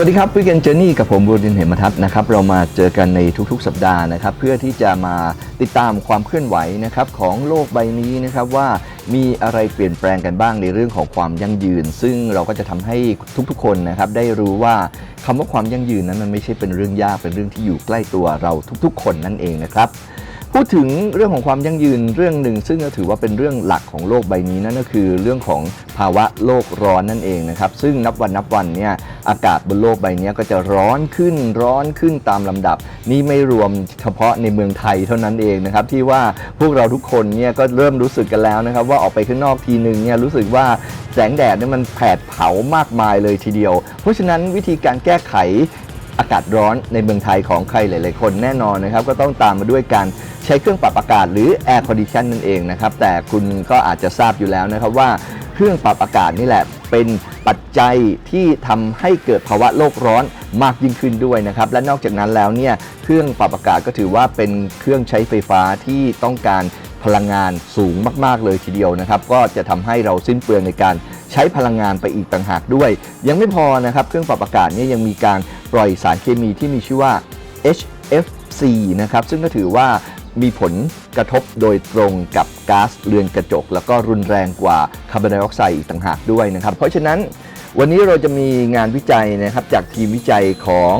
วัสดีครับวิกเกนเจอร์นี่กับผมบูรินเหมทัศน์นะครับเรามาเจอกันในทุกๆ สัปดาห์นะครับ เพื่อที่จะมาติดตามความเคลื่อนไหวนะครับของโลกใบนี้นะครับว่ามีอะไรเปลี่ยนแปลงกันบ้างในเรื่องของความยั่งยืน ซึ่งเราก็จะทำให้ทุกๆ คนนะครับได้รู้ว่าคำว่าความยั่งยืนนั้นมันไม่ใช่เป็นเรื่องยากเป็นเรื่องที่อยู่ใกล้ตัวเราทุกๆ คนนั่นเองนะครับ พูดถึงเรื่องของความยั่งยืนเรื่องหนึ่ง ซึ่งก็ถือว่าเป็นเรื่องหลักของโลกใบนี้นั่นก็คือเรื่องของภาวะโลกร้อนนั่นเองนะครับซึ่งนับวันนับวันเนี่ยอากาศบนโลกใบนี้ก็จะร้อนขึ้นร้อนขึ้นตามลำดับ นี่ไม่รวมเฉพาะในเมืองไทยเท่านั้นเองนะครับที่ว่าพวกเราทุกคนเนี่ยก็เริ่มรู้สึกกันแล้วนะครับว่าออกไปข้างนอกทีหนึ่งเนี่ยรู้สึกว่าแสงแดดเนี่ยมันแผดเผามากมายเลยทีเดียว เพราะฉะนั้นวิธีการแก้ไข อากาศร้อนในเมืองไทยของใครหลาย ๆ คนแน่นอนนะครับ ก็ต้องตามมาด้วยการใช้เครื่องปรับอากาศหรือ Air Condition นั่นเองนะครับ แต่คุณก็อาจจะทราบอยู่แล้วนะครับว่าเครื่องปรับอากาศนี่แหละเป็นปัจจัยที่ทำให้เกิดภาวะโลกร้อนมากยิ่งขึ้นด้วยนะครับ และนอกจากนั้นแล้วเนี่ยเครื่องปรับอากาศก็ถือว่าเป็นเครื่องใช้ไฟฟ้าที่ต้องการพลังงานสูงมาก ๆ เลยทีเดียวนะครับ ก็จะทำให้เราสิ้นเปลืองในการใช้พลังงานไปอีกต่างหากด้วย ยังไม่พอนะครับ เครื่องปรับอากาศเนี่ยยังมีการ ปล่อยสารเคมีที่มีชื่อว่า HFC นะครับ ซึ่งก็ถือว่ามีผลกระทบโดยตรงกับก๊าซเรือนกระจก แล้วก็รุนแรงกว่าคาร์บอนไดออกไซด์อีกต่างหากด้วยนะครับ เพราะฉะนั้นวันนี้เราจะมีงานวิจัยนะครับจากทีมวิจัยของ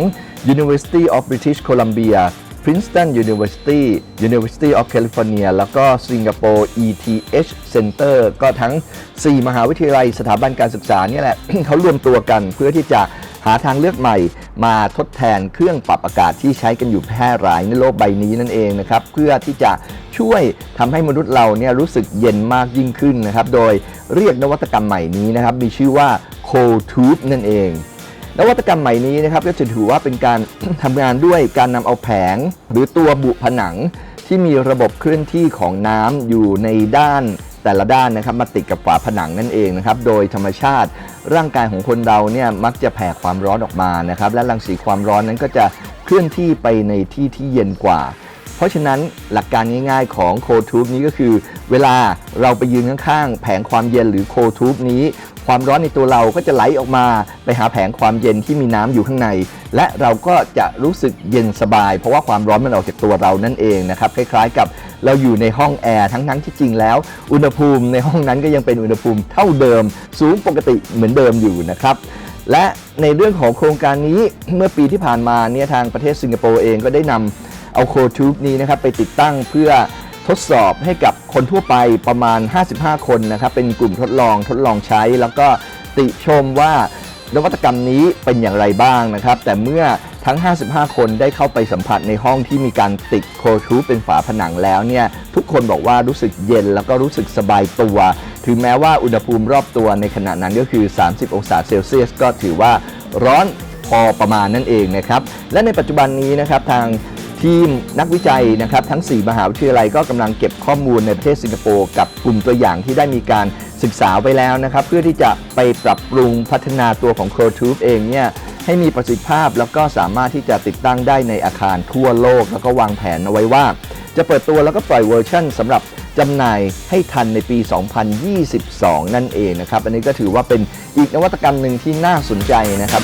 University of British Columbia Princeton University University of California แล้วก็ Singapore ETH Center ก็ทั้ง 4 มหาวิทยาลัยสถาบันการศึกษาเนี่ยแหละ เขารวมตัวกันเพื่อที่จะหาทางเลือกใหม่ มาทดแทนเครื่องปรับอากาศที่ใช้กันอยู่แพร่หลายในโลกใบนี้นั่นเองนะครับเพื่อที่จะช่วยทำให้มนุษย์เราเนี่ยรู้สึกเย็นมากยิ่งขึ้นนะครับโดยเรียกนวัตกรรมใหม่นี้นะครับมีชื่อว่า Cold Tube นั่นเอง นวัตกรรมใหม่นี้นะครับก็จะถือว่าเป็นการทำงานด้วยการนำเอาแผง หรือตัวบุผนังที่มีระบบเคลื่อนที่ของน้ำอยู่ในด้าน แต่ละด้านนะครับมาติดกับฝาผนังนั่นเองนะครับโดยธรรมชาติร่างกายของคนเราเนี่ยมักจะแผ่ความร้อนออกมานะครับและรังสีความร้อนนั้นก็จะเคลื่อนที่ไปในที่ที่เย็นกว่า เพราะฉะนั้นหลักการง่ายๆของโคทูบนี้ก็คือ เวลาเราไปยืนข้างๆ แผงความเย็นหรือโคทูบนี้ ความร้อนในตัวเราก็จะไหลออกมาไปหาแผงความเย็นที่มีน้ำอยู่ข้างใน และเราก็จะรู้สึกเย็นสบาย เพราะว่าความร้อนมันออกจากตัวเรานั่นเองนะครับคล้ายๆกับเราอยู่ในห้องแอร์ทั้งๆที่จริงแล้ว อุณหภูมิในห้องนั้นก็ยังเป็นอุณหภูมิเท่าเดิม สูงปกติเหมือนเดิมอยู่นะครับและในเรื่องของโครงการนี้เมื่อปีที่ผ่านมาเนี่ยทางประเทศสิงคโปร์เองก็ได้นำเอาโคทูบนี้นะครับไปติดตั้งเพื่อทดสอบให้กับคนทั่วไปประมาณ 55 คนนะครับเป็นกลุ่มทดลองทดลองใช้ แล้วก็ติชมว่า นวัตกรรมนี้เป็นอย่างไรบ้างนะครับ แต่เมื่อทั้ง 55 คนได้เข้าไปสัมผัสในห้องที่มีการติดโคทูเป็นฝาผนังแล้วเนี่ยทุกคนบอกว่ารู้สึกเย็นแล้วก็รู้สึกสบายตัว ถึงแม้ว่าอุณหภูมิรอบตัวในขณะนั้นก็คือ 30 องศาเซลเซียส ก็ถือว่าร้อนพอประมาณนั่นเองนะครับ และในปัจจุบันนี้นะครับทาง ทีมนักวิจัยนะครับทั้ง 4 มหาวิทยาลัยก็กำลังเก็บข้อมูลในประเทศสิงคโปร์กับกลุ่มตัวอย่างที่ได้มีการศึกษาไว้แล้วนะครับ เพื่อที่จะไปปรับปรุงพัฒนาตัวของ c o t u b e เองเนี่ยให้มีประสิทธิภาพแล้วก็สามารถที่จะติดตั้งได้ในอาคารทั่วโลก แล้วก็วางแผนเอาไว้ว่า จะเปิดตัวแล้วก็ปล่อยเวอร์ชันสำหรับจำหน่ายให้ทันในปี 2022 นั่นเองนะครับ อันนี้ก็ถือว่าเป็นอีกนวัตกรรมหนึ่งที่น่าสนใจนะครับ